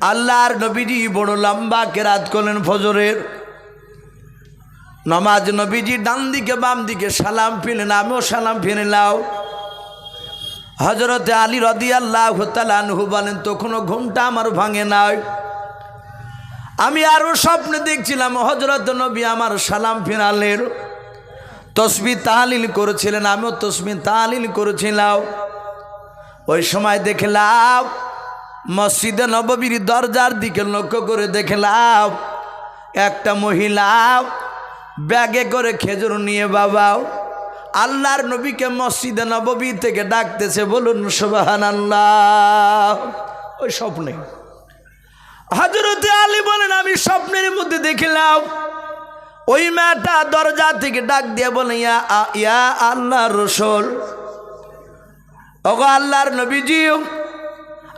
আল্লাহর নবীজি বড় লম্বা কেরাত করলেন ফজরের। নমাজ নবীজি ডান দিকে, বাম দিকে সালাম ফিরলেন, আমিও সালাম ফিরে নাও। হজরতে আলী রদি আল্লাহ তালানহু বলেন, তখনও ঘুমটা আমার ভাঙে নাই। আমি আরও স্বপ্নে দেখছিলাম হজরত নবী আমার সালাম ফিরালেন। তসবি তাহালিল করেছিলেন, আমিও তসবি তাহালিল করেছিলাম। ওই সময় দেখলাম মসজিদে নববীর দরজার দিকে লক্ষ্য করে দেখলাম, একটা মহিলা ব্যাগে করে খেজুর নিয়ে বাবাও আল্লাহর নবীকে মসজিদে নববী থেকে ডাকতেছে, বলুন সুবাহান আল্লাহ ওই স্বপ্নে। হজরতে আলী বলেন, আমি স্বপ্নের মধ্যে দেখলাম, ওই মেয়েটা দরজা থেকে ডাক দিয়ে বলে, ইয়া আল্লাহ রসুল, ওগো আল্লাহর নবীজি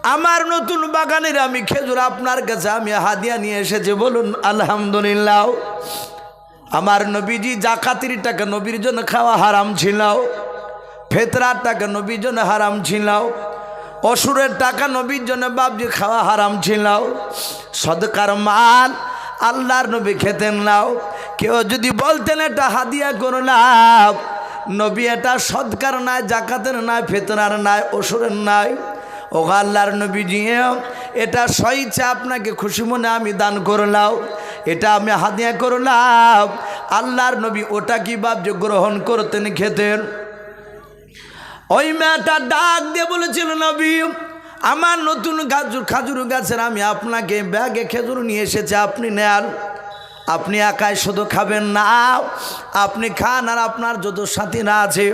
আমার নতুন বাগানের আমি খেজুর আপনার কাছে আমি হাদিয়া নিয়ে এসেছি, বলুন, আলহামদুলিল্লাহ। আমার নবীজি জাকাতির টাকা নবীর জন্য খাওয়া হারাম ছিল। ফেতরার টাকা নবীর জন্য হারাম ছিল। অসুরের টাকা নবীর জন্য বাবজি খাওয়া হারাম ছিল। সদকার মাল আল্লাহর নবী খেতেন নাও কেউ যদি বলতেন এটা হাদিয়া করলাম নবী এটা সদকার নাই, জাকাতের নাই ফেতনার নাই, অসুরের নাই। ও আল্লাহর নবীজি এটা সইছে আপনাকে খুশি মনে আমি দান করলাম, এটা আমি হাদিয়া করলাম। আল্লাহর নবী ওটা কি ভাবছে গ্রহণ করতেন, খেতেন? ওই মেয়েটা ডাক দিয়ে বলেছিল, নবী, আমার নতুন গাজুর খাজুর গাছের আমি আপনাকে ব্যাগে খেজুর নিয়ে এসেছি, আপনি নেন। আপনি একাই শুধু খাবেন না, আপনি খান আর আপনার যত সাথীরা আছে,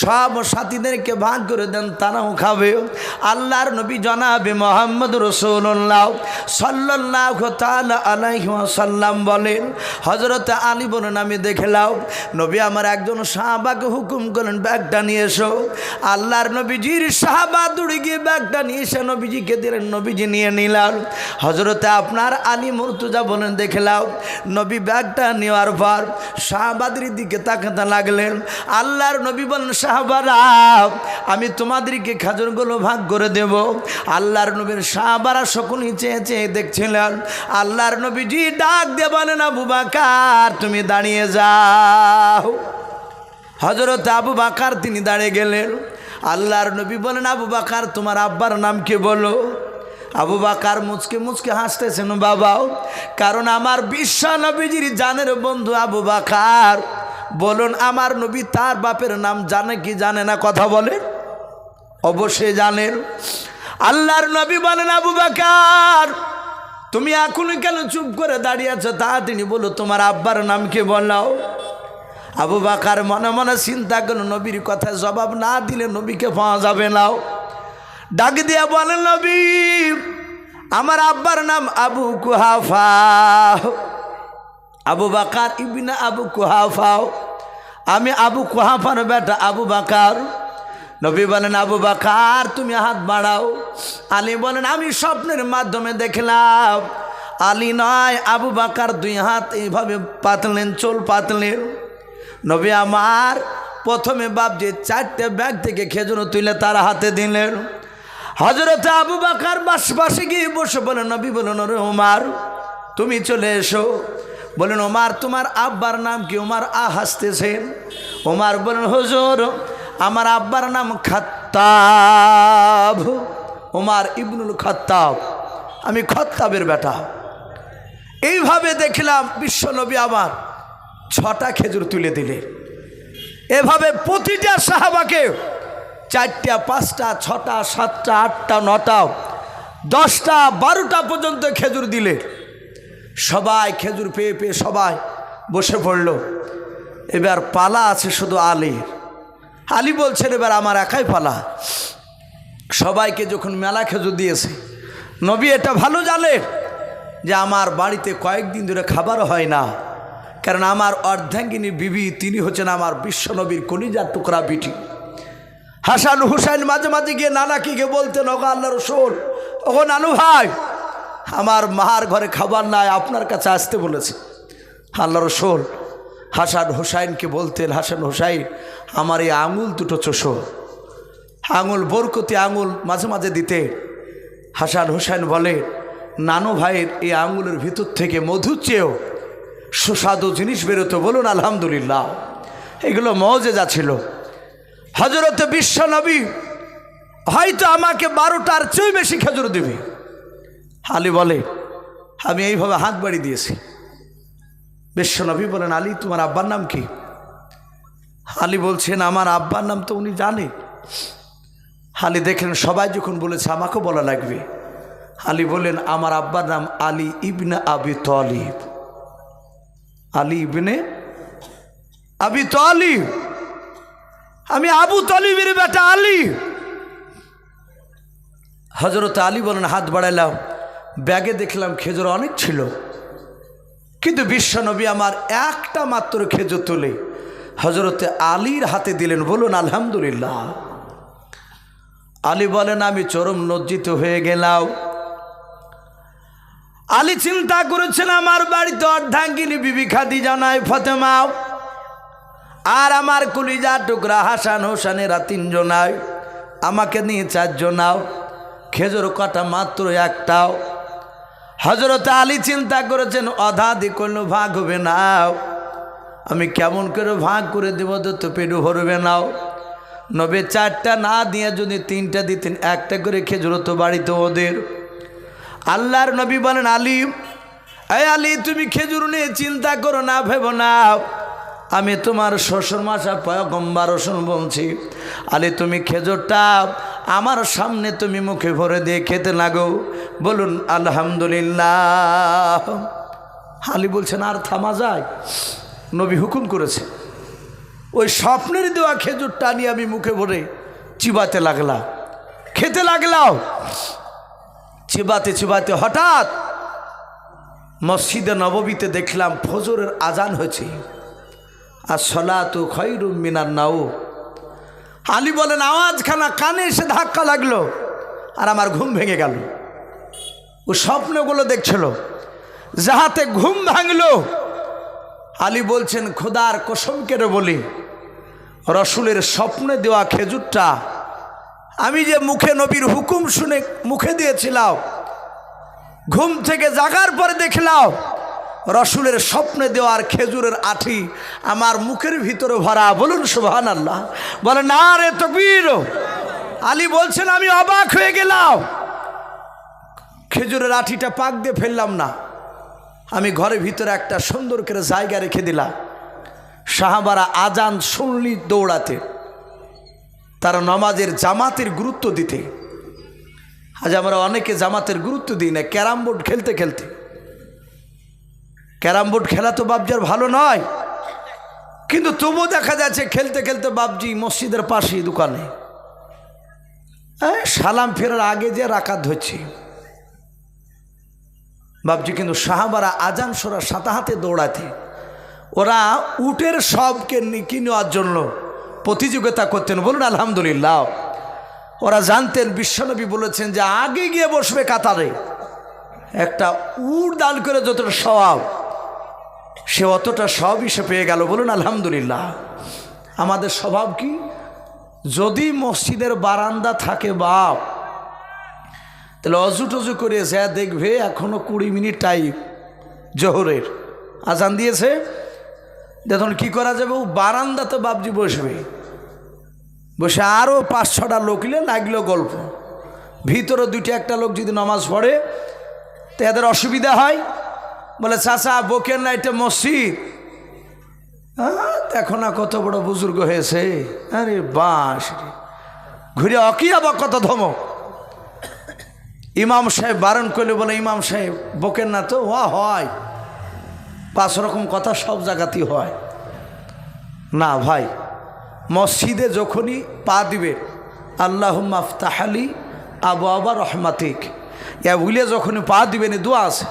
সব সাথীদেরকে ভাগ করে দেন, তারাও খাবে। আল্লাহর নবী জনাবে মোহাম্মদ রসুল্লাহ সাল্লাহ আলাইসাল্লাম বলেন হজরত আলী বলেন আমি দেখলাম, নবী আমার একজন সাহাবাকে হুকুম করেন ব্যাগটা নিয়ে এসো। আল্লাহর নবীজির সাহাবা দৌড়ে গিয়ে ব্যাগটা নিয়ে এসে নবীজিকে দিলেন, নবীজি নিয়ে নিলাম হজরতে আপনার আলী মুর্তুজা বলেন, দেখলাম নবী ব্যাগটা নেওয়ার পর শাহবাদের দিকে তাকাতে লাগলেন। আল্লাহর নবী বলেন শাহবারা, আমি তোমাদেরকে খাজুরগুলো ভাগ করে দেব। আল্লাহর নবীর শাহবারা সকলেই চেয়ে চেয়ে দেখছিলেন। আল্লাহর নবীজি ডাক দিয়ে বলেন, আবু বাকার, তুমি দাঁড়িয়ে যাও। হজরত আবু বাকার তিনি দাঁড়িয়ে গেলেন। আল্লাহর নবী বলেন, আবু বাকার, তোমার আব্বার নাম কে বলো? আবু বাকার মুচকে মুচকে হাসতেছেন বাবাও কারণ আমার বিশ্ব নবীজির জানের বন্ধু আবু বাকার। বলুন, আমার নবী তার বাপের নাম জানে কি জানে না, কথা বলে? অবশ্যই জানেন। আল্লাহর নবী বলেন, আবু বাকার, তুমি এখনই কেন চুপ করে দাঁড়িয়ে আছো? তা তিনি বলো তোমার আব্বার নাম কি বলাও আবু বাকার মনে মনে চিন্তা করল, নবীর কথা জবাব না দিলে নবীকে পাওয়া যাবে নাও ডাক দিয়া বলেন নবী, আমার আব্বার নাম আবু কুহাফা। আবু বাকার ইবিনা আবু কুহাফাও আমি আবু কুহাফার বেটা আবু বাকার। নবী বলেন, আবু বাকার, তুমি হাত বাড়াও। আলী বলেন, আমি স্বপ্নের মাধ্যমে দেখলাম। আলী নয়, আবু বাকার দুই হাত এইভাবে পাতলেন, চোল পাতলেন। নবী আমার প্রথমে বাপ যে চারটে ব্যাগ থেকে খেজুর তুলে তার হাতে দিলেন। হজরত আবু বাকার বাস পাশে গিয়ে বসে বলেন নবী বলেন ওরে ওমার, তুমি চলে এসো। বলেন ওমার, তোমার আব্বার নাম কি? ওমার আ হাসতেছেন। ওমার বলেন, হজর, আমার আব্বার নাম খাত্তাব। ওমার ইবনুল খাত্তাব, আমি খত্তাবের বেটা। এইভাবে দেখলাম বিশ্বনবী আমার ছটা খেজুর তুলে দিলে এভাবে প্রতিটা সাহাবাকে চারটা, পাঁচটা, ছটা, সাতটা, আটটা, নটা, দশটা, বারোটা পর্যন্ত খেজুর দিলে। সবাই খেজুর পেয়ে পেয়ে সবাই বসে পড়ল। এবার পালা আছে শুধু আলীর। আলী বলছেন, এবার আমার একাই পালা। সবাইকে যখন মেলা খেজুর দিয়েছে, নবী এটা ভালো জানে যে আমার বাড়িতে কয়েকদিন ধরে খাবার হয় না। কারণ আমার অর্ধাঙ্গিনী বিবি, তিনি হচ্ছেন আমার বিশ্বনবীর কলিজার টুকরা বিটি। হাসান হুসাইন মাঝে মাঝে গিয়ে নানাকে গিয়ে বলতেন, ওগো আল্লাহ রসুল, ওগো নানু ভাই, আমার মার ঘরে খাবার নাই, আপনার কাছে আসতে বলেছে। আল্লাহ রসুল হাসান হুসাইনকে বলতেন, হাসান হুসাইন, আমার এই আঙুল দুটো চোষো। আঙুল, বরকতি আঙুল মাঝে মাঝে দিতে। হাসান হুসাইন বলে, নানু ভাইয়ের এই আঙুলের ভিতর থেকে মধু চেয়েও সুস্বাদু জিনিস বেরোতো বলুন, আলহামদুলিল্লাহ। এগুলো মজেজা ছিল। হজরত বিশ্ব নবী হয়তো আমাকে বারোটার চেয়ে বেশি খেজুর দেবে। আলী বলে, আমি এইভাবে হাত বাড়ি দিয়েছি। বিশ্বনবী বলেন, আলী, তোমার আব্বার নাম কি? আলী বলছেন, আমার আব্বার নাম তো উনি জানে। আলী দেখলেন সবাই যখন বলেছে, আমাকেও বলা লাগবে। আলী বললেন, আমার আব্বার নাম আলী ইবনে আবি তলিব। আলী ইবনে আবি তলিব। আমি আবু তলিবের বেটা আলী। হজরত আলী বলেন, হাত বাড়াইলাম। ব্যাগে দেখলাম খেজুর অনেক ছিল। কিন্তু বিশ্বনবী আমার একটা মাত্র খেজুর তুলে হজরতে আলীর হাতে দিলেন। বলুন, আলহামদুলিল্লাহ। আলী বলেন, আমি চরম লজ্জিত হয়ে গেলাম। আলী চিন্তা করেছেন, আমার বাড়িতে অর্ধাঙ্গিনী বিবি খাদি জানায় ফতেমাও। আর আমার কুলিজা টুকরা হাসান হোসানেরা তিনজনায় আমাকে নিয়ে চারজনাও খেজুর কটা মাত্র একটাও। হজরত আলী চিন্তা করেছেন অধাদি কোনো ভাগ হবে নাও আমি কেমন করে ভাগ করে দেবো, তো পেটু ভরবে নাও নবে চারটা না দিয়ে যদি তিনটা দিতেন, একটা করে খেজুর তো বাড়িতে ওদের। আল্লাহর নবী বলেন, আলী এই আলী, তুমি খেজুর নিয়ে চিন্তা করো না, ভেবো না। আমি তোমার শ্বশুর মাসা পয়গম্বার রসুন বলছি আলী তুমি খেজুরটা আমার সামনে তুমি মুখে ভরে দিয়ে খেতে লাগো। বলুন, আলহামদুলিল্লাহ। আলী বলছেন, আর থামা যায়। নবী হুকুম করেছে, ওই স্বপ্নের দেওয়া খেজুরটা নিয়ে আমি মুখে ভরে চিবাতে লাগলাম। খেতে লাগলাম। চিবাতে চিবাতে হঠাৎ মসজিদে নববীতে দেখলাম ফজরের আজান হয়েছে। আর সলাতু খৈরুম মিনার নাও আলী বলেন, আওয়াজখানা কানে এসে ধাক্কা লাগল আর আমার ঘুম ভেঙে গেল। ও স্বপ্নগুলো দেখছিল, যাহাতে ঘুম ভাঙলো। আলী বলছেন, খোদার কসম কেড়ে বলি, রসুলের স্বপ্নে দেওয়া খেজুরটা আমি যে মুখে নবীর হুকুম শুনে মুখে দিয়েছিলাম, ঘুম থেকে জাগার পরে দেখলাম রসুলের স্বপ্নে দেওয়ার খেজুরের আঠি আমার মুখের ভিতরে ভরা। বলুন সুবহান আল্লাহ বলে, না রে তো বীর আলী বলছেন, আমি অবাক হয়ে গেলাম। খেজুরের আঠিটা পাক দিয়ে ফেললাম না। আমি ঘরের ভিতরে একটা সুন্দর করে জায়গা রেখে দিলাম। সাহাবারা আজান শুনলি দৌড়াতে। তারা নমাজের জামাতের গুরুত্ব দিতে। আজ আমরা অনেকে জামাতের গুরুত্ব দিই না, ক্যারাম বোর্ড খেলতে খেলতে। ক্যারাম বোর্ড খেলা তো বাবজার ভালো নয়। কিন্তু তবুও দেখা যাচ্ছে খেলতে খেলতে বাবজি মসজিদের পাশেই দোকানে। হ্যাঁ সালাম ফেরার আগে যে রাকাত ধরছি বাবজি কিন্তু সাহাবারা আজান সোরা সাতা হাতে দৌড়াতে। ওরা উটের সবকে নেওয়ার জন্য প্রতিযোগিতা করতেন। বলুন, আলহামদুলিল্লাহ। ওরা জানতেন, বিশ্বনবী বলেছেন যে আগে গিয়ে বসবে কাতারে। একটা উট দান করে যতটা স্বভাব সে অতটা সব হিসেবে পেয়ে গেল। বলুন, আলহামদুলিল্লাহ। আমাদের স্বভাব কি? যদি মসজিদের বারান্দা থাকে বাপ, তাহলে অজু টজু করে যা দেখবে, এখনও কুড়ি মিনিট টাইম জোহরের। আজান দিয়েছে? দেখুন, কি করা যাবে? ও বারান্দাতে বাবজি বসবে। বসে আরও পাঁচ, ছটা লোক ইলে লাগল গল্প। ভিতরে দুইটা, একটা লোক যদি নামাজ পড়ে, তো এদের অসুবিধা হয়? বলে, চাচা, বকের না এটা মসজিদ। হ্যাঁ দেখো না কত বড় বুজুর্গ হয়েছে। আরে বাস। ঘুরে অকিয়া বা কত ধমক? ইমাম সাহেব বারণ করলে বলে, ইমাম সাহেব, বকের না তো? ওয়া, হয়। পাঁচ রকম কথা সব জায়গাতেই হয়। না ভাই, মসজিদে যখনই পা দিবে আল্লাহ মাফতাহালি আবু আবা রহমাতিক। ইয়া বুলে যখনই পা দিবেন দোয়া আছে।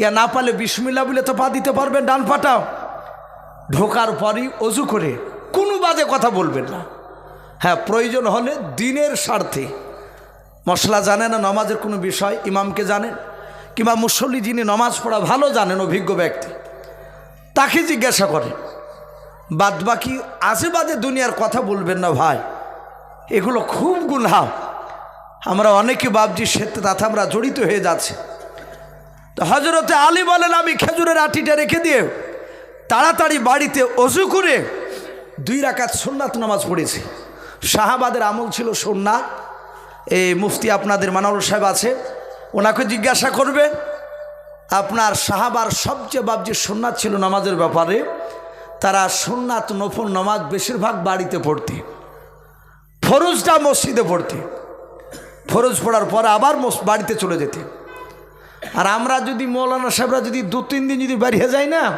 ইয়া না পালে বিসমিল্লা বলে তো পা দিতে পারবেন, ডান পাটাও। ঢোকার পরই অজু করে কোনো বাজে কথা বলবেন না। হ্যাঁ প্রয়োজন হলে দিনের স্বার্থে। মশলা জানে না নমাজের কোনো বিষয়, ইমামকে জানেন কিংবা মুসল্লি যিনি নমাজ পড়া ভালো জানেন, অভিজ্ঞ ব্যক্তি, তাকে জিজ্ঞাসা করেন বাদ বাকি আজে বাজে দুনিয়ার কথা বলবেন না ভাই, এগুলো খুব গুনহা। আমরা অনেকে বাবজি সে তাতে আমরা জড়িত হয়ে যাচ্ছে। তো হজরতে আলী বলেন, আমি খেজুরের আটিটা রেখে দিয়ে তাড়াতাড়ি বাড়িতে অজু করে দুই রাকাত সোননাথ নামাজ পড়েছি। শাহাবাদের আমল ছিল সোননাথ এই মুফতি আপনাদের মানাউল সাহেব আছে, ওনাকে জিজ্ঞাসা করবে আপনার সাহাবার সবচেয়ে বাব যে সোননাথ ছিল নামাজের ব্যাপারে, তারা সোননাথ নফল নামাজ বেশিরভাগ বাড়িতে পড়তে, ফরজটা মসজিদে পড়তে, ফরজ পড়ার পর আবার বাড়িতে চলে যেতে। আর আমরা যদি মৌলানা সাহেবরা যদি দু তিন দিন যদি বেরিয়ে যাই না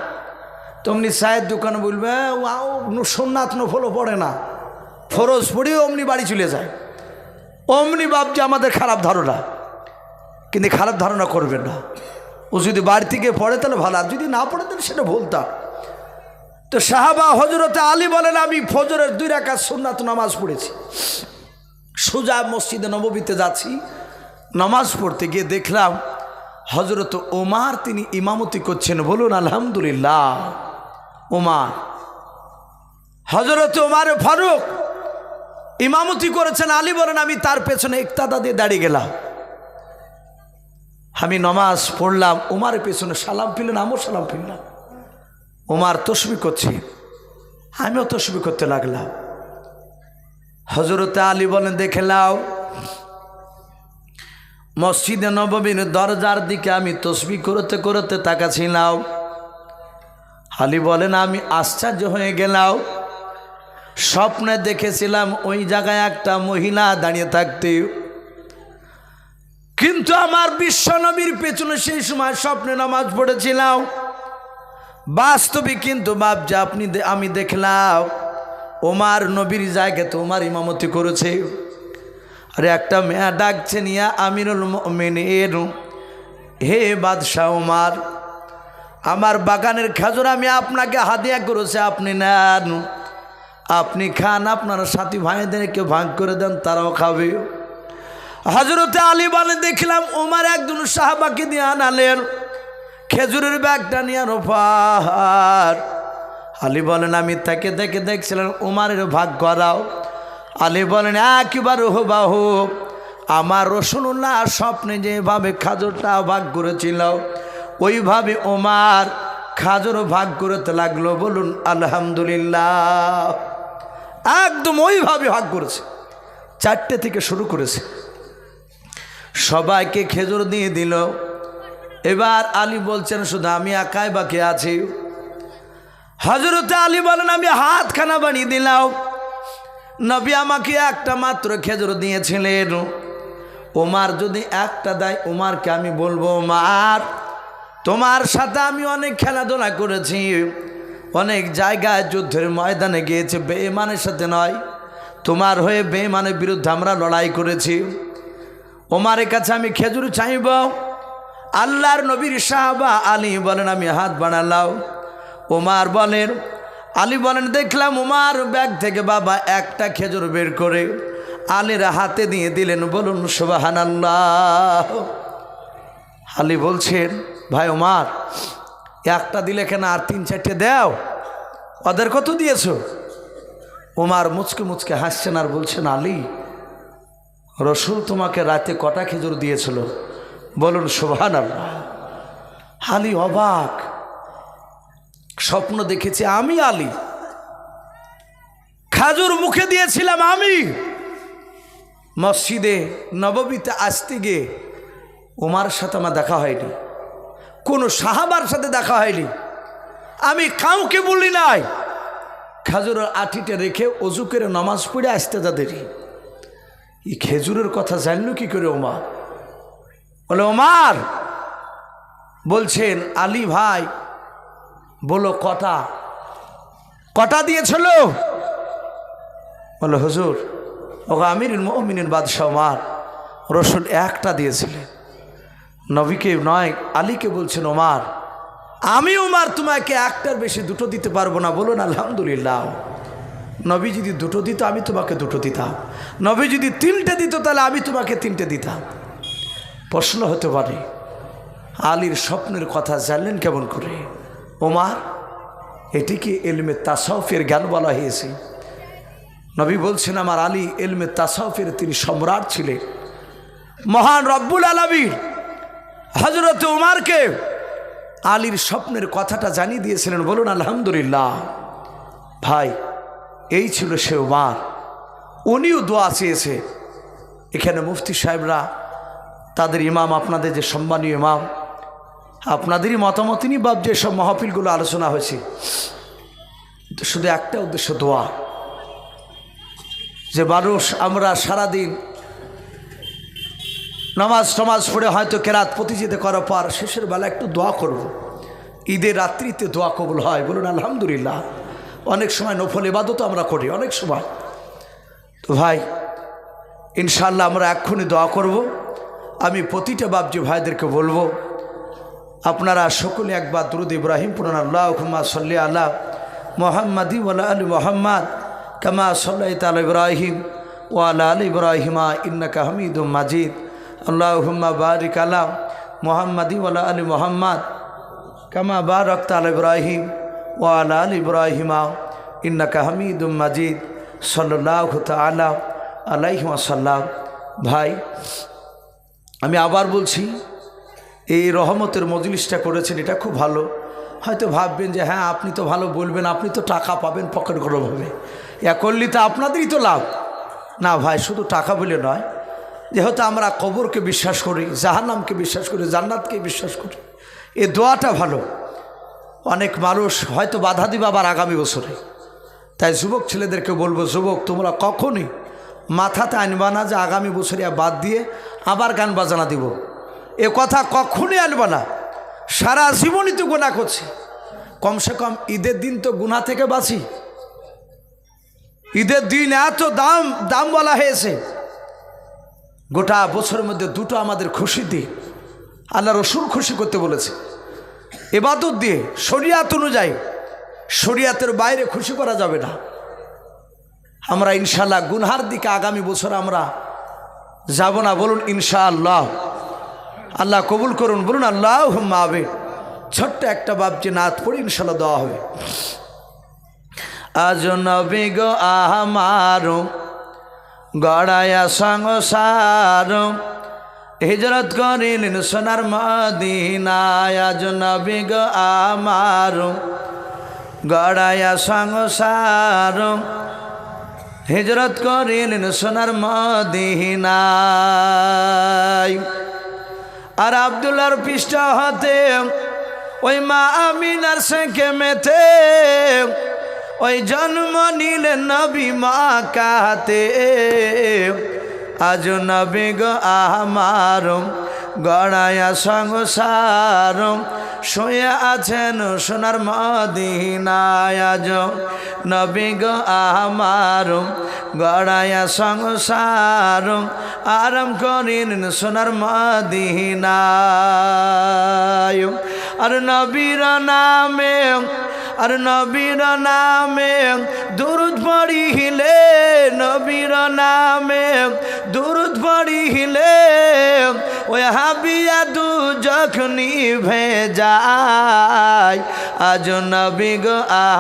তমনি চায়ের দোকানে বলবে "ওয়াও, সোমনাথ নফলও পড়ে না। ফরজ পড়েও অমনি বাড়ি চলে যায়। অমনি ভাবছে আমাদের খারাপ ধারণা। কিন্তু খারাপ ধারণা করবেন না। ও যদি বাড়ি থেকে পড়ে তাহলে ভালো আর যদি না পড়ে তাহলে সেটা ভুলতাম তো। সাহাবা হজরতে আলী বলেন আমি ফজরের দুই রাখা সোমনাথ নামাজ পড়েছি। সোজা মসজিদে নববীতে যাচ্ছি। নামাজ পড়তে গিয়ে দেখলাম হজরত ওমার তিনি ইমামতি করছেন, বলুন আলহামদুলিল্লাহ। ওমার হজরত ওমার ফারুক ইমামতি করেছেন, আলী বলেন, আমি তার পেছনে একতাদা দিয়ে দাঁড়িয়ে গেলাম। আমি নমাজ পড়লাম ওমারের পেছনে সালাম ফিরলেন, আমিও সালাম ফিরলাম। ওমার তসবি করছি, আমিও তসবি করতে লাগলাম। হজরতে আলী বলেন, দেখে নাও মসজিদে নবমীর দরজার দিকে আমি তসবি করতে করতে তাকাছিলাম। হালি বলেন, আমি আশ্চর্য হয়ে গেলাম। স্বপ্নে দেখেছিলাম ওই জায়গায় একটা মহিলা দাঁড়িয়ে থাকতে। কিন্তু আমার বিশ্বনবীর পেছনে সেই সময় স্বপ্নে নামাজ পড়েছিলাম। বাস্তবে কিন্তু বাপজা আপনি আমি দেখলাম, ওমার নবীর জায়গাতে ওমার ইমামতি করেছে। আরে একটা মেয়া ডাকছে নিয়া আমিরুল মিনের হে বাদশাহ ওমার আমার বাগানের খাজুর আমি আপনাকে হাদিয়া করেছে, আপনি নেন। আপনি খান, আপনার সাথী ভাইদেরকে ভাগ করে দেন, তারাও খাবে। হজরতে আলী বলে, দেখলাম ওমার একজন সাহাবাকে দিয়ে আনালেন, খেজুরের ব্যাগটা নিয়ে রোফার। আলী বলেন, আমি তাকে দেখে দেখছিলাম, উমারের ভাগ করাও। আলী বলেন, একবার বাহ আমার রসুল্লাহ স্বপ্নে যেভাবে খাজুরটা ভাগ করেছিল, ওইভাবে ওমার খাজুর ভাগ করতে লাগল। বলুন, আলহামদুলিল্লাহ। একদম ওইভাবে ভাগ করেছে, চারটে থেকে শুরু করেছে। সবাইকে খেজুর দিয়ে দিল। এবার আলী বলছেন, শুধু আমি একাই বাকি আছি। হজরত আলী বলেন, আমি হাতখানা বানিয়ে দিলাম। নবী আমাকে একটা মাত্র খেজুর দিয়েছিলেন। ওমার যদি একটা দেয় ওমারকে আমি বলব ওমার তোমার সাথে আমি অনেক খেলাধুলা করেছি। অনেক জায়গায় যুদ্ধের ময়দানে গিয়েছে বেমানের সাথে নয়। তোমার হয়ে বেমানের বিরুদ্ধে আমরা লড়াই করেছি। ওমারের কাছে আমি খেজুর চাইব। আল্লাহর নবীর সাহাবা আলী বলেন, আমি হাত বানালাম ওমার বলেন আলী বলেন, দেখলাম উমার ব্যাগ থেকে বাবা একটা খেজুর বের করে আলীর হাতে দিয়ে দিলেন। বলুন সুবাহান আল্লাহ আলী বলছেন, ভাই ওমার একটা দিলে কেন আর তিন চারটে দাও? ওদের কত দিয়েছ? ওমার মুচকে মুচকে হাসছেন আর বলছেন, আলী, রসুল তোমাকে রাতে কটা খেজুর দিয়েছিল? বলুন শোভান আল্লাহ আলী অবাক। স্বপ্ন দেখেছি আমি আলী। খাজুর মুখে দিয়েছিলাম আমি। মসজিদে নববীতে আসতে গিয়ে ওমার সাথে আমার দেখা হয়নি। কোনো সাহাবার সাথে দেখা হয়নি। আমি কাউকে বলি নাই। খাজুরের আঠিটা রেখে অজু করে নামাজ পড়ে আসতে তাদেরই এই খেজুরের কথা জানলো কি করে ওমার বলে ওমার বলছেন, আলী ভাই বলো কটা কটা দিয়েছিল? বলে, হুজুর ও আমির মমিনের বাদশাহ ওমার, রসুল একটা দিয়েছিলেন। নবীকে নয়, আলীকে বলছেন ওমার, আমি ওমার, তোমাকে একটার বেশি দুটো দিতে পারব না। বলুন, আলহামদুলিল্লাহ। নবী যদি দুটো দিত, আমি তোমাকে দুটো দিতাম। নবী যদি তিনটে দিত, তাহলে আমি তোমাকে তিনটে দিতাম। প্রশ্ন হতে পারে, আলীর স্বপ্নের কথা জানলেন কেমন করে? ওমার এটিকে এলমে তাসাউফের জ্ঞান বলা হয়েছে? নবী বলছেন, আমার আলী এলমে তাসাউফের তিনি সম্রাট ছিলেন। মহান রব্বুল আলমীর হজরত উমারকে আলীর স্বপ্নের কথাটা জানিয়ে দিয়েছিলেন। বলুন, আলহামদুলিল্লাহ, ভাই, এই ছিল সে উমার উনিও দোয়া চেয়েছে। এখানে মুফতি সাহেবরা, তাদের ইমাম, আপনাদের যে সম্মানীয় ইমাম আপনাদেরই মতামত নিয়ে বাব যে সব মহফিলগুলো আলোচনা হয়েছে। শুধু একটা উদ্দেশ্য দোয়া। যে মানুষ আমরা সারাদিন নামাজ টামাজ পড়ে হয়তো কেরাত প্রতিযোগিতা করার পর শেষের বেলা একটু দোয়া করব। ঈদের রাত্রিতে দোয়া কবুল হয়, বলুন আলহামদুলিল্লাহ। অনেক সময় নফল এবাদতও আমরা করি, অনেক সময়। তো ভাই ইনশাল্লাহ আমরা এক্ষুনি দোয়া করব। আমি প্রতিটা বাবজি ভাইদেরকে বলব আপনারা সকলে একবার দুরুদ ইব্রাহিম পুরান আল্লাহ হুম্মা সাল্লি আল্লাহ মোহাম্মদি ওয়ালা আলী মোহাম্মদ, কামা সাল্লাহ তাল ইব্রাহিম ওয়ালা আল ইব্রাহিমা ইন্নাকা হামিদুম মাজিদ। আল্লাহ হুম্মা বারিক আলা মোহাম্মদি ওয়ালা আলী মোহাম্মদ, কামা বারক তাল ইব্রাহিম ওয়ালা আল ইব্রাহিমা ইন্নাকা হামিদুম মাজিদ। সাল্লাহ তালা আলাইহিম সাল্লাম ভাই, আমি আবার বলছি এই রহমতের মজলিসটা করেছেন, এটা খুব ভালো। হয়তো ভাববেন যে হ্যাঁ আপনি তো ভালো বলবেন, আপনি তো টাকা পাবেন পকেট গরমভাবে ইয়া করলে তো আপনাদেরই তো লাভ। না ভাই, শুধু টাকা বলে নয়, যেহেতু আমরা কবরকে বিশ্বাস করি, জাহান্নামকে বিশ্বাস করি, জান্নাতকে বিশ্বাস করি, এ দোয়াটা ভালো। অনেক মানুষ হয়তো বাধা দিবে আবার আগামী বছরে। তাই যুবক ছেলেদেরকে বলব, যুবক, তোমরা কখনই মাথাতে আনবা না যে আগামী বছরে বাদ দিয়ে আবার গান বাজানা দিব। এ কথা কখনই আনবা না। সারা জীবনই তো গুণা করছি। কমসে কম ঈদের দিন তো গুণা থেকে বাঁচি। ঈদের দিন এত দাম দাম বলা হয়েছে। গোটা বছরের মধ্যে দুটো আমাদের খুশি দিন। আল্লাহ রসুল খুশি করতে বলেছে। এবাদত দিয়ে শরিয়াত অনুযায়ী শরিয়াতের বাইরে খুশি করা যাবে না। আমরা ইনশাল্লাহ গুনহার দিকে আগামী বছর আমরা যাব না, বলুন ইনশাআল্লাহ। আল্লাহ কবুল করুন, বলুন আল্লাহ আবে ছোট্ট একটা বাবজি নাথ পড়ে ইনশাল্লাহ দেওয়া হবে। আজ নবী গো আমারো গড়ায়া সংসার। হিজরত করিলেন সোনার মদিনায়। আজ নবী গো আমারো গড়ায়া সংসার। হিজরত করিলেন সোনার মদিনায়। আর আবদুল্লার পৃষ্ঠ হতে, ওই মা আমিনার সঙ্গে মেতে, ওই জন্ম নিলেন নবী মা কাতে আজ নবী গো আমার গড়ায়া সংসার শুয়ে আছেন সোনার মদিনায় নবী গো আমার গড়ায়া সংসার আরাম করিন সোনার মদিনায়। আর নবীর নামে আর নবীর নামে দুরুদ পড়িলে, নবীর নামে দুরুদ পড়িলে, ওই হাবিয়া দু যখনি ভেজায় আজ নবী গো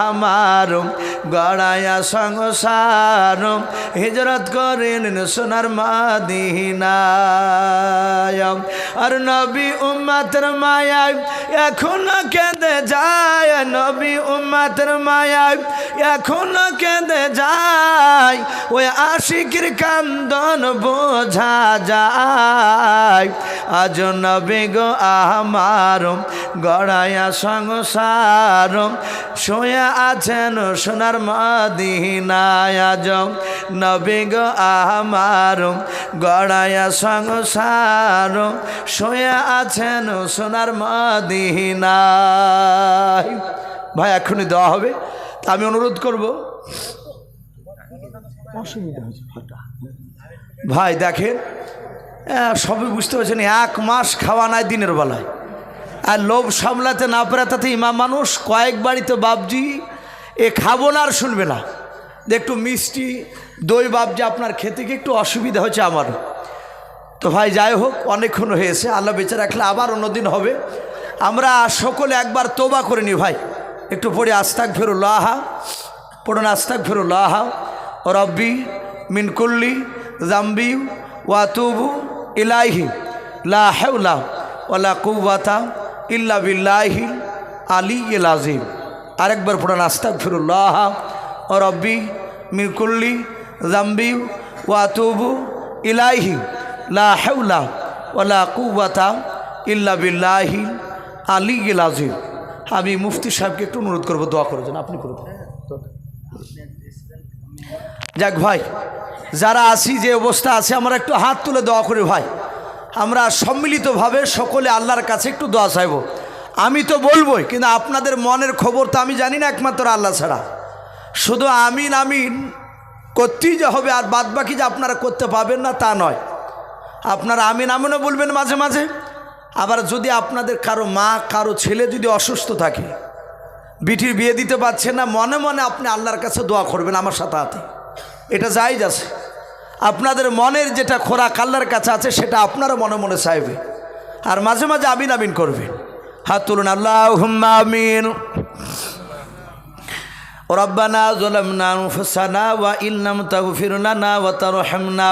আমার গড়ায়া সংসার, হিজরত করেন সোনার মাদিনায়। আর নবী উম্মাতের মায়ায় এখনও কেঁদে যায়, নবী উম্মাতের মায়ায় এখনও কেঁদে যায়। ওই আশিকির কান্দন বোঝা যায়। আজ নবী আমার গড়ায়া সংসার। শোয়া আছেন সোনার মদিনায় আজ। নবী গো আমার গড়ায়া সংসার। শোয়া আছেন সোনার মদিনায়। ভাই এখনই দেওয়া হবে। তা আমি অনুরোধ করব। অসুবিধা হয়েছে ভাই দেখেন সবই বুঝতে পারছেন এক মাস খাওয়া নাই দিনের বেলায়। আর লোভ সামলাতে না পারে তাতে ইমাম মানুষ কয়েক বাড়িতে বাবজি এ খাব না আর শুনবে না। একটু মিষ্টি দই বাবজি আপনার খেতে কি একটু অসুবিধা হচ্ছে আমার। তো ভাই যাই হোক অনেকক্ষণ হয়েছে আল্লাহ বেঁচে রাখলে আবার অন্যদিন হবে। আমরা সকলে একবার তোবা করে নি ভাই। একটু পড়ে আস্তাক ফেরুল্লাহা পড়ুন আস্তাক ও রব্বি মিনকুল্লি জাম্বি ওয়াতুবু ইলাইহি, লা হাওলা ওলা কুয়াতা ইল্লা বিল্লাহি আলী ইল আজিম আরেকবার পড়ান আস্তাক ফিরুল্লাহ রব্বি মিরকুল্লি জাম্বি ওয়াতুবু ইলাইহি, লা হাওলা ওলা কুয়াতা ইল্লা বিল্লাহি আলী ইল আজিম আমি মুফতি সাহেবকে একটু অনুরোধ করব, দোয়া করে দেন আপনি করে যাক ভাই, যারা আছি, যে অবস্থা আছে, আমরা একটু হাত তুলে দোয়া করি ভাই। আমরা সম্মিলিতভাবে সকলে আল্লাহর কাছে একটু দোয়া চাইব। আমি তো বলবোই, কিন্তু আপনাদের মনের খবর তো আমি জানি না একমাত্র আল্লাহ ছাড়া। শুধু আমিন আমিন, করতেই যে হবে, আর বাদ বাকি যে আপনারা করতে পাবেন না তা নয়। আপনারা আমিন, আমিনও বলবেন মাঝে মাঝে। আবার যদি আপনাদের কারো মা কারো ছেলে যদি অসুস্থ থাকে বিটির বিয়ে দিতে পারছেন না মনে মনে আপনি আল্লাহর কাছে দোয়া করবেন আমার সাথে হাতে এটা জায়জ আছে আপনাদের মনের যেটা খোরাক আল্লাহর কাছে আছে সেটা আপনারা মনে মনে চাইবে আর মাঝে মাঝে আমিন আমিন করবেন হাত তুলুন আল্লাহ আমিন ربنا ظلمنا أنفسنا وإن لم تغفر لنا وترحمنا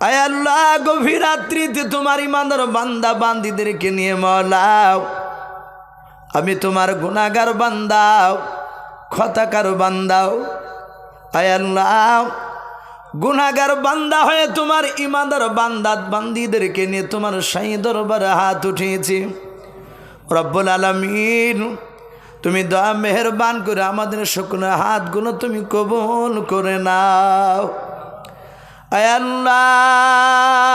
আল্লাহ, গভীর রাত্রিতে তোমার ইমানদার বান্দা বান্দিদেরকে নিয়ে মাওলাও আমি তোমার গুণাগার বান্দাও খতাকার বান্দাও। আল্লাহ গুনাগার বান্দা হয়ে তোমার ইমানদার বান্দাত বান্দিদেরকে নিয়ে তোমার সাই দরবারে হাত উঠিয়েছি। রব্বুল আলমিন, তুমি দয়া, মেহরবান করে আমাদের শুকনো হাতগুলো তুমি কবল করে নাও। আল্লাহ,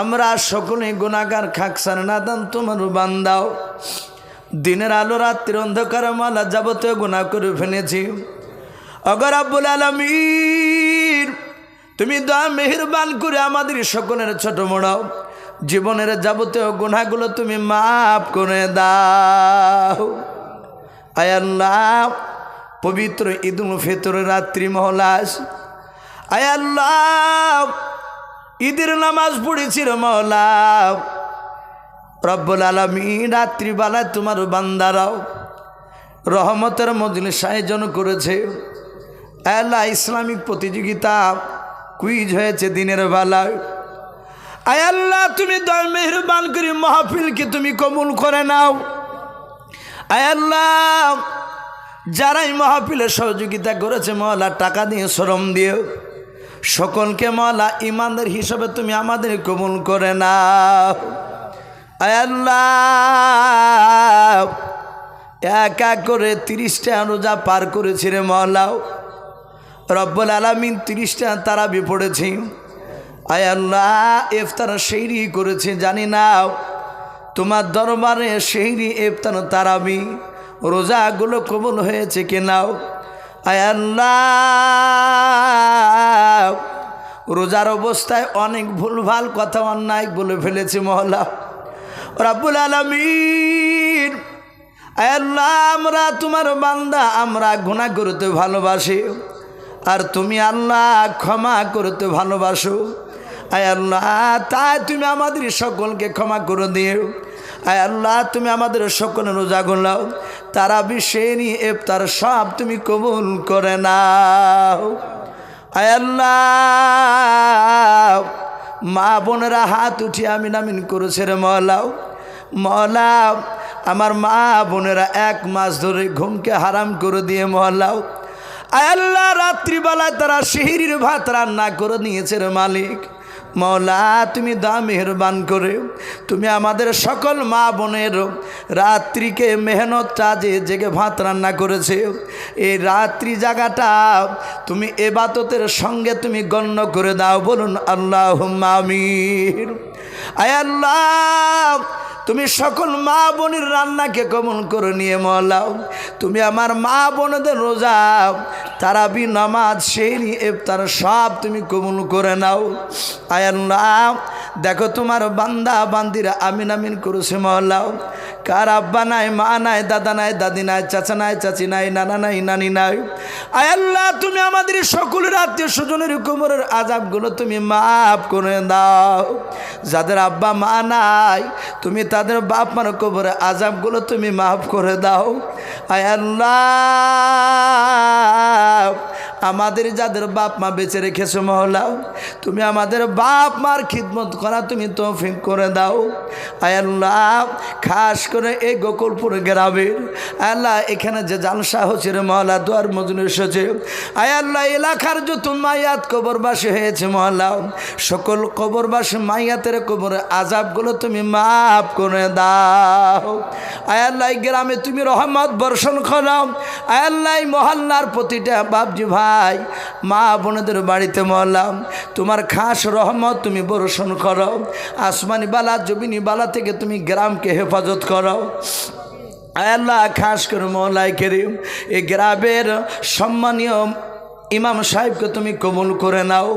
আমরা সকলে গুণাগার খাকসার নাদান তোমার বান্দাও। দিনের আলো, রাত্রির অন্ধকার মালা যাবতীয় গুণা করে ফেলেছি। অগর আব্বুল আলমীর তুমি দয়া মেহরবান করে আমাদের সকলের ছোট মোড়াও জীবনের যাবতীয় গুণাগুলো তুমি মাফ করে দাও। আয়াল্লাহ পবিত্র ঈদুল ফিতর রাত্রি মহলাস। আয়াল্লাহ ঈদের নামাজ পড়েছিল মহলা রব্বুল আলমী রাত্রিবেলায় তোমার বান্দারাও রহমতের মজলিস আয়োজন করেছে। আল্লাহ, ইসলামিক প্রতিযোগিতা কুইজ হয়েছে দিনের বেলায়। আয় আল্লাহ, তুমি দয় মেহরবান করে মাহফিলকে তুমি কবুল করে নাও। আয় আল্লাহ, যারাই মাহফিলের সহযোগিতা করেছে মহলা টাকা দিয়ে, শ্রম দিয়েও সকলকে মহলা ইমানদের হিসাবে তুমি আমাদের কবুল করে আয় আল্লাহ, এক এক করে তিরিশটা রোজা পার করেছি রে মহলাও রব্বুল আলমিন তিরিশটা তারা পড়েছি। আয় আল্লাহ, ইফতার সেইরি করেছে, জানি না। তোমার দরবারে সেইরি ইফতার, তারাবি, রোজাগুলো কবল হয়েছে কেনাও আল্লাহ। রোজার অবস্থায় অনেক ভুলভাল কথা অন্যায় বলে ফেলেছে মহলা। রাব্বুল আলমিন আল্লাহ, আমরা তোমার বান্দা, আমরা গুণা করতে ভালোবাসি। আর তুমি আল্লাহ ক্ষমা করতে ভালোবাসো। আয় আল্লাহ, তাই তুমি আমাদের সকলকে ক্ষমা করে দিও। আয় আল্লাহ, তুমি আমাদের সকল রোজাগুলো তারা বিশ্বেরই এফতার সব তুমি কবুল করে নাও। আয় আল্লাহ, মা বোনেরা হাত উঠিয়ে আমিন আমিন করেছে রে মলাও মলাও আমার মা বোনেরা এক মাস ধরে ঘুমকে হারাম করে দিয়ে মহলাও আয় আল্লাহ, রাত্রিবেলায় তারা শিহিরির ভাত রান্না করে নিয়েছে রে মালিক। মৌলা, তুমি দা মেহরবান করে। তুমি আমাদের সকল মা বোনের রাত্রিকে মেহনত কাজে জেগে ভাত রান্না করেছে। এই রাত্রি জায়গাটা তুমি এবাততের সঙ্গে তুমি গণ্য করে দাও। বলুন আল্লাহ মামির আয় আল্লাহ, তুমি সকল মা বোনের রান্নাকে কমন করে নিয়ে মলাও তুমি আমার মা বোনদের রোজা তারাবি নামাজ সেই ইফতার সব তুমি কমন করে নাও। আয়াল্লাহ দেখো তোমার বান্দা বান্দিরা আমিন আমিন করেছে মহল্লাও কার আব্বা নাই, মা নাই, দাদা নাই, দাদি নাই, চাচা নাই, চাচি নাই, নানা নাই, নানি নাই। আয়াল্লাহ তুমি আমাদের সকলের আত্মীয় স্বজনের কোমরের আজাবগুলো তুমি মাফ করে দাও। যাদের আব্বা, মা নাই, তুমি তাদের বাপ, মার কোমরে আজাবগুলো তুমি মাফ করে দাও। আয় আল্লাহ আমাদের যাদের বাপ মা বেঁচে রেখেছো মহলাও তুমি আমাদের বাপ মার খিদমত করা তুমি তৌফিক করে দাও। আয় আল্লাহ, খাস করে এই গোকুলপুর গ্রামের, আল্লাহ এখানে যে জালসা হচ্ছে রে মহলা, দুয়ার মজুন এসেছে। আয় আল্লাহ, এলাকার যত মায়াত কবরবাসী হয়েছে মহলা, সকল কবরবাসী মাইয়াতের কবরে আজাবগুলো তুমি মাফ করে দাও। আয় আল্লাহ গ্রামে তুমি রহমত বর্ষণ করাও আয় আল্লাহ মহল্লার প্রতিটা বাপজি ভাই, মা বোনদের বাড়িতে মলাম তোমার খাস রহমত তুমি বরষণ করো। আসমানি বালা, জমিনি বালা থেকে তুমি গ্রামকে হেফাজত করো। আল্লাহ, খাস করে মৌলাই করিম। এই গ্রামের সম্মানীয় ইমাম সাহেবকে তুমি কবুল করে নাও,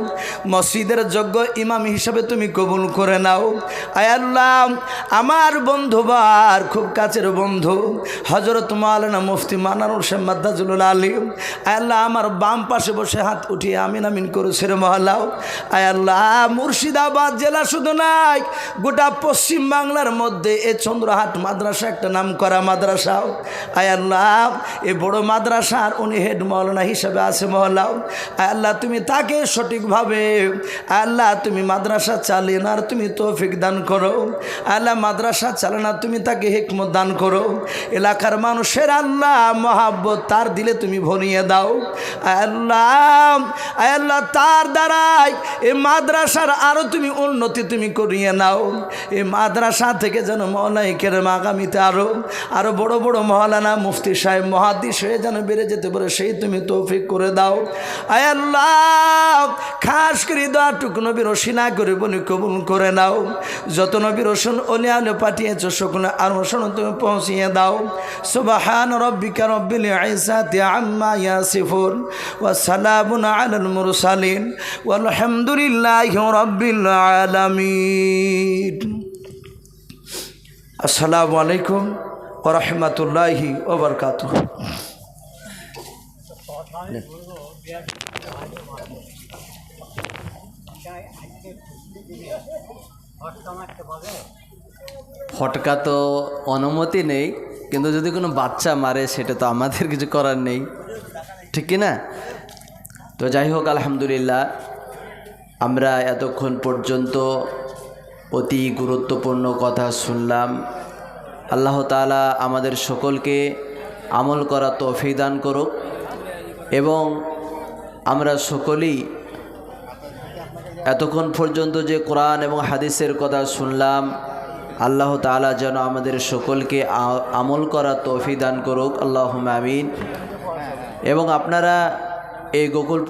মসজিদের যোগ্য ইমাম হিসাবে তুমি কবুল করে নাও। আয় আল্লাহ, আমার বন্ধু বার খুব কাছের বন্ধু হজরত মালানা মুফতি মানানুর শেখ মাদ্দাজুল আলিম। আয় আল্লাহ, আমার বাম পাশে বসে হাত উঠিয়ে আমিন আমিন করেছে রে মহলাও। আয় আল্লাহ, মুর্শিদাবাদ জেলা শুধু নাই, গোটা পশ্চিম বাংলার মধ্যে এ চন্দ্রহাট মাদ্রাসা একটা নাম করা মাদ্রাসাও। আয় আল্লাহ, এ বড় মাদ্রাসার উনি হেড মৌলানা হিসাবে আছে মহলাও। আয় আল্লাহ তুমি তাকে সঠিকভাবে, আল্লাহ তুমি মাদ্রাসা আর তুমি তৌফিক দান করো, আল্লাহ মাদ্রাসা চালে না তুমি তাকে হেকমত দান করো। এলাকার মানুষের আল্লাহ মহাব্বত তার দিলে তুমি ভরিয়ে দাও। আল্লাহ আল্লাহ তার দ্বারাই এই মাদ্রাসার আরও তুমি উন্নতি তুমি করিয়ে নাও। এই মাদ্রাসা থেকে যেন মহলাইকের আগামীতে আরও আরও বড় বড় মহালানা মুফতি সাহেব, মহাদিস হয়ে যেন বেড়ে যেতে পারে, সেই তুমি তৌফিক করে দাও। আল্লাহ, খাস করে দোয়াটুকু নবী রসিনা করে বলি কবুল করে নাও। যত নবী রসুন অলি পাঠিয়েছ, সকলে আর রসুন তুমি পৌঁছিয়ে দাও। সুবাহান রব্বিকা রব্বিল আইসাতি আম্মা ইয়াসিফুন ওয়া সালামুন আলাল মুরসালিন। ওয়ালহামদুলিল্লাহি রাব্বিল আলামিন। আসসালামু আলাইকুম ওয়া রাহমাতুল্লাহি ওয়া বারাকাতুহু। ফটকা তো অনুমতি নেই, কিন্তু যদি কোনো বাচ্চা মারে, সেটা তো আমাদের কিছু করার নেই। ঠিক না? তো যাই হোক, আলহামদুলিল্লাহ, আমরা এতক্ষণ পর্যন্ত অতি গুরুত্বপূর্ণ কথা শুনলাম। আল্লাহ তাআলা আমাদের সকলকে আমল করা তৌফিক দান করুক এবং আমরা সকলেই এতক্ষণ পর্যন্ত যে কোরআন এবং হাদিসের কথা শুনলাম, আল্লাহ তালা যেন আমাদের সকলকে আমল করা তৌফি দান করুক। আল্লাহ আমিন। এবং আপনারা এই গোকুল